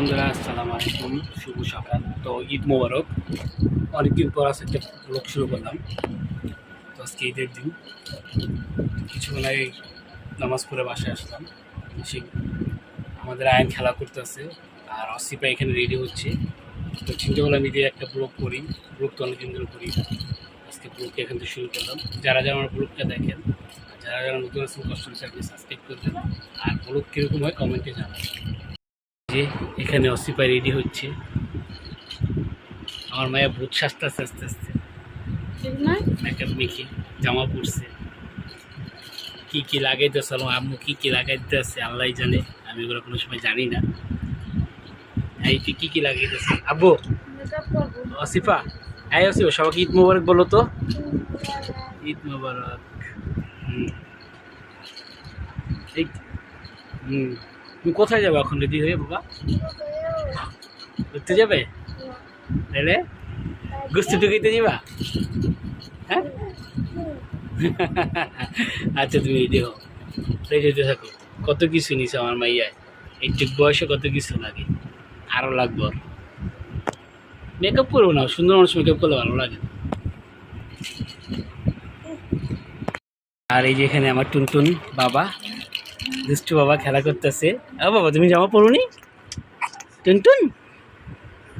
বন্ধুরা, আসসালামু আলাইকুম। শুভ সকাল। তো ঈদ মোবারক। অনেকদিন পর আজ একটা ব্লগ শুরু করলাম। তো আজকে ঈদের দিন। কিছুক্ষণ আগে নামাজ পড়ে বাসায় আসলাম। সে আমাদের আয়ন খেলা করতেছে। আর অসিপা এখানে রেডি হচ্ছে। তো চিন্তা করলাম একটা ব্লগ করি। ব্লগ তো অনেকদিন ধরে করি। আজকে ব্লগটা এখান থেকে শুরু করলাম। যারা যারা আমার ব্লগটা দেখেন যারা যারা নতুন আছেন, কষ্ট আপনি সাবস্ক্রাইব করবেন আর ব্লগ কীরকম হয় কমেন্টে জানাবেন। যে এখানে অসিপা রেডি হচ্ছে। আমার মায়া ভূত সাজতে আস্তে আস্তে মেকআপ মেখে জামা পরছে। কি কি লাগাইতেছে আমার আম্মু, কী কি লাগাইতে আছে আল্লাহ জানে, আমি ওগুলো কোনো সময় জানি না। এই, তুই কি কি লাগাইতেছে আব্বু অসিফা হ্যাঁ অসিফা সবাইকে ঈদ মোবারক বলো তো। ঈদ মোবারক। হুম। এই, হুম। তুমি কোথায় যাবে এখন রেডি হয়ে, বাবা? ঘুরতে যাবে? তাহলে গুস্তি টুকিতে যাবা হ্যাঁ? আচ্ছা তুমি রেডি রেডি হতে থাকো। কত কিছু নিছে আমার মাইয়ায় একটু বয়সে কত কিছু লাগে। আরও লাগবো ওর। মেকআপ করব না, সুন্দর মানুষ মেকআপ করলে ভালো লাগে। আর এই যে এখানে আমার টুনটুন বাবা। দুষ্টু বাবা খেলা করতেছে। ও বাবা, তুমি জামা পরোনি? টুনটুন?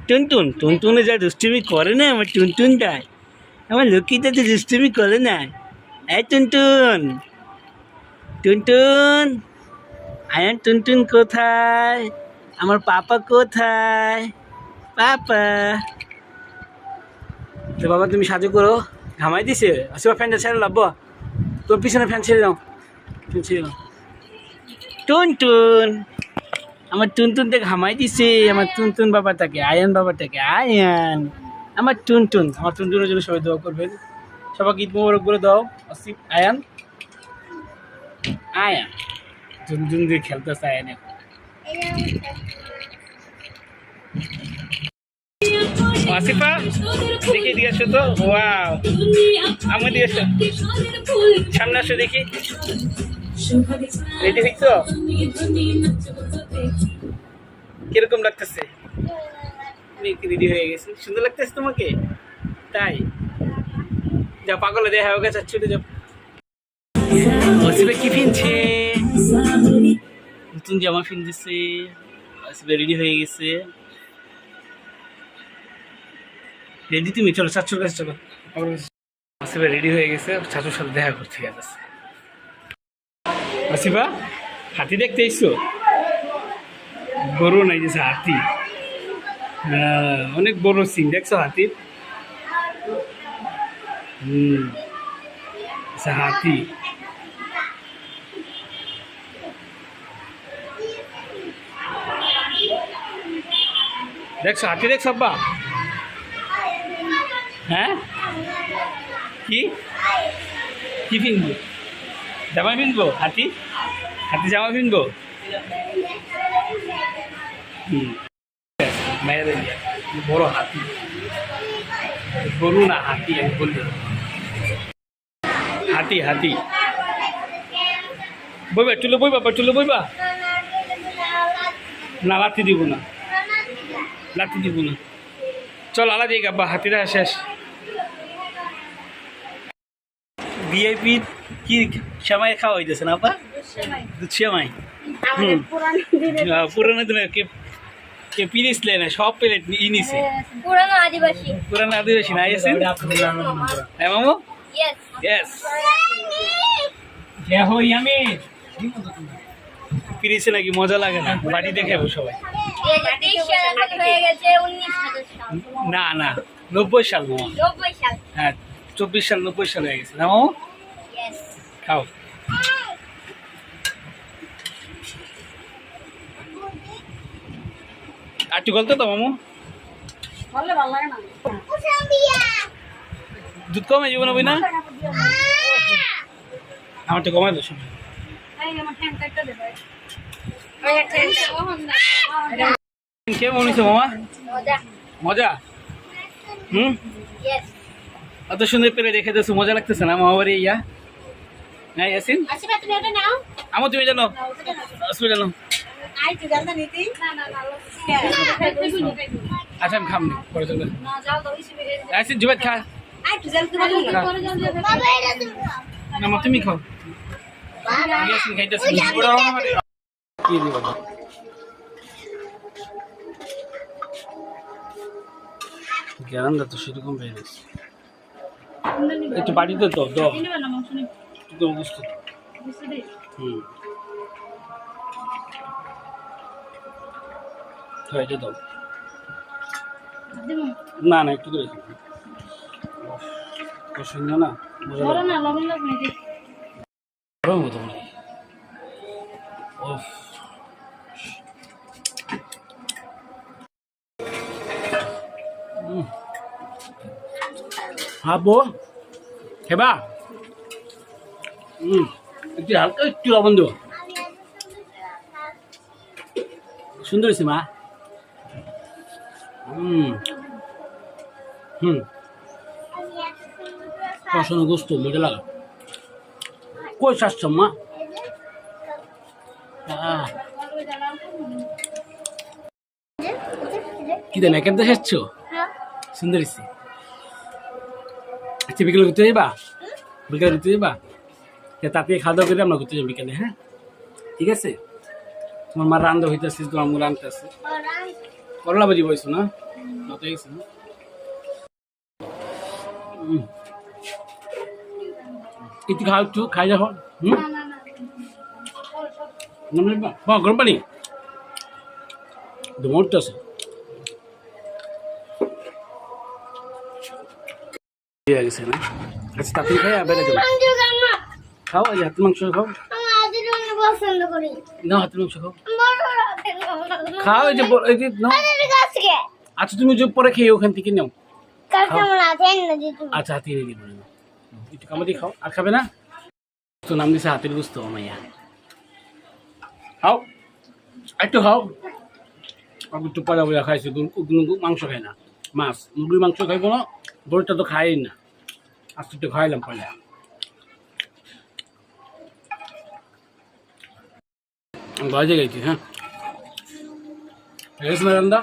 টুনটুন, টুনটুনে যা দুষ্টুমি করে না আমার টুনটুনটায়। আমার লক্ষ্মীটা তো দুষ্টুমি করে না। এই টুনটুন। টুনটুন, আয়ান টুনটুন কোথায়? আমার পাপা কোথায়? পাপা। তো বাবা, তুমি সাজু করো। ঘামাই দিছে। আসিবা ফ্যানটা ছেড়ে লাভবো তোর পিছনে ফ্যান ছেড়ে দাও। ফ্যান ছেড়ে দাও। টুনটুন। আমার টুনটুনতে ঘামাই দিছে, আমার টুনটুন বাবাটাকে আয়ান বাবাটাকে আয়ান। আমার টুনটুন, আমার টুনটুনের জন্য সবাই দোয়া করবেন। সবাইকে ঈদ মোবারক করে দাও, আসিফ, আয়ান। আয়ান। টুনটুন দিয়ে খেলতেছে আয়ান। আসিফা, দেখি দিয়ে তো। ওয়াও। আমি দিয়ে আসো। সামনে আসো দেখি। হইছো কীরকম লাগতেছে? রেডি হয়ে গেছে? সুন্দর লাগতেছে তোমাকে? তাই? যা দেখা হয়ে গেছে ছুটে নতুন জামা ফিনতেছে অসিবে রেডি হয়ে গেছে। রেডি তুমি? চলো, চাচুর কাছে চলো। রেডি হয়ে গেছে, চাচুর সাথে দেখা করতে গেছে আসিবা হাতি দেখতে এসছো? গরু নাই যে হাতি। অনেক বড় সিং দেখছ হাতি? হুম আচ্ছা, হাতি। দেখছ হাতি দেখছ আব্বা? হ্যাঁ? কি? কি কিনবো জামা কিনবো হাতি? হাতি জামা কিনবো বড় হাতি। গরু না হাতি, আমি বললাম হাতি হাতি। বইবা, টুলো বইবা বা টুলো বইবা? না লাথি দিব না। লাথি দিব না। চল, আলা দিয়ে গাব্বা হাতিরা শেষ। ভিআইপি কি সেমাই খাওয়া হইতেছে না আপা? দুধ সেমাই। হুম। পুরানো দিনে কে কে পিরিস সব প্লেট ই নিছে। পুরানো আদিবাসী। পুরানো আদিবাসী না আইসেন হ্যাঁ মামু? ইয়েস ইয়েস হ্যাঁ হই আমি পিরিসে নাকি মজা লাগে না? বাড়ি দেখে সবাই। হয়ে না না নব্বই সাল নব্বই সাল। হ্যাঁ চব্বিশ সাল নব্বই সাল হয়ে গেছে না মামু? ইয়েস খাও। একটু গলতো তো মামু? বললে ভালো লাগে না। দুধ কমে যাব না না? আমার তো কমাই দো সময় কেমন হয়েছে মামা। মজা। হুম? অত সুন্দর পেলে রেখে দিয়েছ মজা লাগতেছে না মামা বাড়ি ইয়া? হ্যাঁ ইয়াসিন আসিবা তুমি ওটা নাও আমার তুমি জানো অসুবিধা জানো আই তুই জানতা নিতি না না না আচ্ছা আমি খাম নি পরে চলবে আচ্ছা জুবেদ খা না মা তুমি খাও ইয়াসিন খাইতেছে কি দিব গ্যারান্ডা তো সেরকম বেড়ে গেছে একটু বাড়িতে তো দাও একটু অবস্থা হুম হ্যাঁ এটা দাও না না একটু করে খাও। উফ, পছন্দ না মজা লাগে। গরম হতো মনে হয়। উফ। হুম একটু হালকা একটু লবণ দেবো। সুন্দর হয়েছে মা। হুম হুম। পছন্দ গোস্ত মজা লাগা। কই শাসছ মা? কি দেন একের দেশে এসছো? সুন্দর আচ্ছা বিকেলে ঘুরতে যাবা বিকেলে ঘুরতে যাবা তাতে খাওয়া দাওয়া করে আমরা ঘুরতে যাব বিকেলে হ্যাঁ? ঠিক আছে? তোমার মা রান্না হইতেছে তোমার মু রান্নতেছে করলা বাজি বইছো না? যত গেছে না। একটু খাও একটু, খাই যাও হুম? গরম পানি? দমরটা আছে আচ্ছা তাড়াতাড়ি খাই আর বেড়ে যাব খাও এই হাতের মাংস খাও। পছন্দ করি। না হাতের মাংস খাও। খাও এই যে এই যে নাও। আচ্ছা তুমি যে পরে খেয়ে ওখান থেকে নাও। আচ্ছা হাতে নিয়ে দিব একটু কামড়ি খাও। আর খাবে না? তো নাম দিছে হাতের গুস্ত মাইয়া খাও। একটু খাও। আমি একটু পয়লা পয়লা খাইছি মাংস খাই না। মাছ মুরগির মাংস খাইবো না গরুটা তো খাই না। আজকে একটু খাইলাম পয়লা বাজে গেছি হ্যাঁ ঠিক আছে না রান্দা